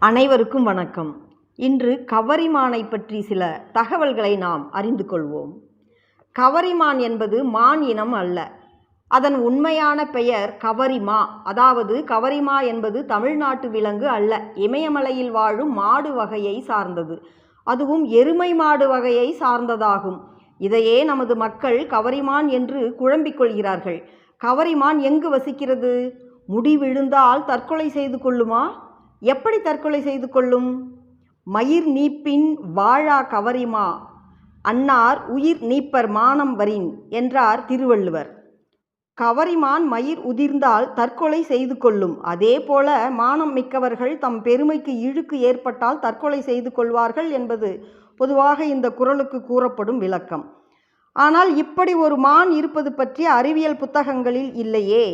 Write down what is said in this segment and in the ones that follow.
அனைவருக்கும் வணக்கம். இன்று கவரிமானை பற்றி சில தகவல்களை நாம் அறிந்து கொள்வோம். கவரிமான் என்பது மான் இனம் அல்ல. அதன் உண்மையான பெயர் கவரிமா. அதாவது கவரிமா என்பது தமிழ்நாட்டு விலங்கு அல்ல. இமயமலையில் வாழும் மாடு வகையை சார்ந்தது. அதுவும் எருமை மாடு வகையை சார்ந்ததாகும். இதையே நமது மக்கள் கவரிமான் என்று குழம்பிக் கொள்கிறார்கள். கவரிமான் எங்கு வசிக்கிறது? முடி விழுந்தால் தற்கொலை செய்து கொள்ளுமா? எப்படி தற்கொலை செய்து கொள்ளும்? மயிர் நீப்பின் வாழா கவரிமா அன்னார் உயிர் நீப்பர் மானம் வரின் என்றார் திருவள்ளுவர். கவரிமான் மயிர் உதிர்ந்தால் தற்கொலை செய்து கொள்ளும். அதே போல மானம் மிக்கவர்கள் தம் பெருமைக்கு இழுக்கு ஏற்பட்டால் தற்கொலை செய்து கொள்வார்கள் என்பது பொதுவாக இந்த குரலுக்கு கூறப்படும் விளக்கம். ஆனால் இப்படி ஒரு மான் இருப்பது பற்றி அறிவியல் புத்தகங்களில் இல்லையே.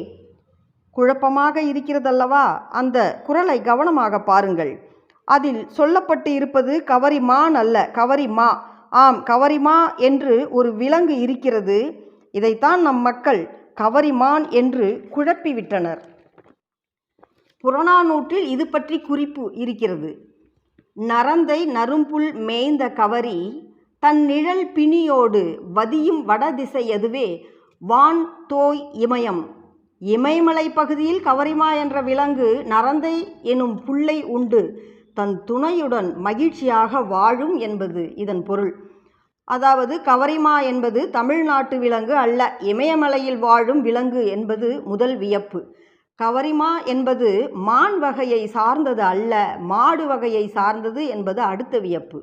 குழப்பமாக இருக்கிறதல்லவா? அந்த குரலை கவனமாக பாருங்கள். அதில் சொல்லப்பட்டு இருப்பது கவரிமான் அல்ல கவரிமா ஆம் கவரிமா என்று ஒரு விலங்கு இருக்கிறது. இதைத்தான் நம் மக்கள் கவரிமான் என்று குழப்பிவிட்டனர். புறநானூற்றில் இது பற்றி குறிப்பு இருக்கிறது. நரந்தை நரும்புல் மேய்ந்த கவரி தன் நிழல் பிணியோடு வதியும் வடதிசை அதுவே வான் தோய் இமயம். இமயமலை பகுதியில் கவரிமா என்ற விலங்கு நரந்தை எனும் புல்லை உண்டு. தன் துணையுடன் மகிழ்ச்சியாக வாழும் என்பது இதன் பொருள். அதாவது கவரிமா என்பது தமிழ்நாட்டு விலங்கு அல்ல இமயமலையில் வாழும் விலங்கு என்பது முதல் வியப்பு. கவரிமா என்பது மான் வகையை சார்ந்தது அல்ல மாடு வகையை சார்ந்தது என்பது அடுத்த வியப்பு.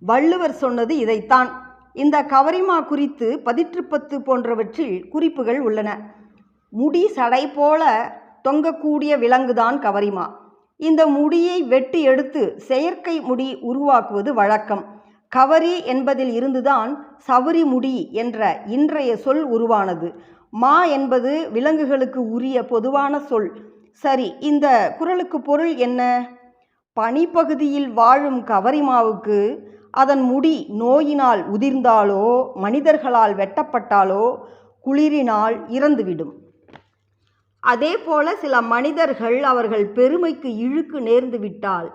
வள்ளுவர் சொன்னது இதைத்தான். இந்த கவரிமா குறித்து பதிற்றுப்பத்து போன்றவற்றில் குறிப்புகள் உள்ளன. முடி சடை போல தொங்கக்கூடிய விலங்குதான் கவரிமா. இந்த முடியை வெட்டி எடுத்து செயற்கை முடி உருவாக்குவது வழக்கம். கவரி என்பதில் இருந்துதான் சவுரி முடி என்ற இன்றைய சொல் உருவானது. மா என்பது விலங்குகளுக்கு உரிய பொதுவான சொல். சரி இந்த குரலுக்கு பொருள் என்ன? பனிப்பகுதியில் வாழும் கவரிமாவுக்கு அதன் முடி நோயினால் உதிர்ந்தாலோ மனிதர்களால் வெட்டப்பட்டாலோ குளிரினால் இறந்துவிடும். அதே போல சில மனிதர்கள் அவர்கள் பெருமைக்கு இழுக்கு நேர்ந்து விட்டால்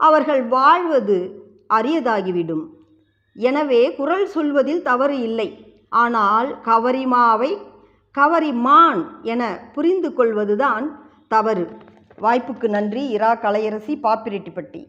அவர்கள் வாழ்வது அரியதாகிவிடும். எனவே குரல் சொல்வதில் தவறு இல்லை. ஆனால் கவரிமாவை கவரிமான் என புரிந்து கொள்வதுதான் தவறு. வாய்ப்புக்கு நன்றி. இரா கலையரசி பாப்பிரெட்டிப்பட்டி.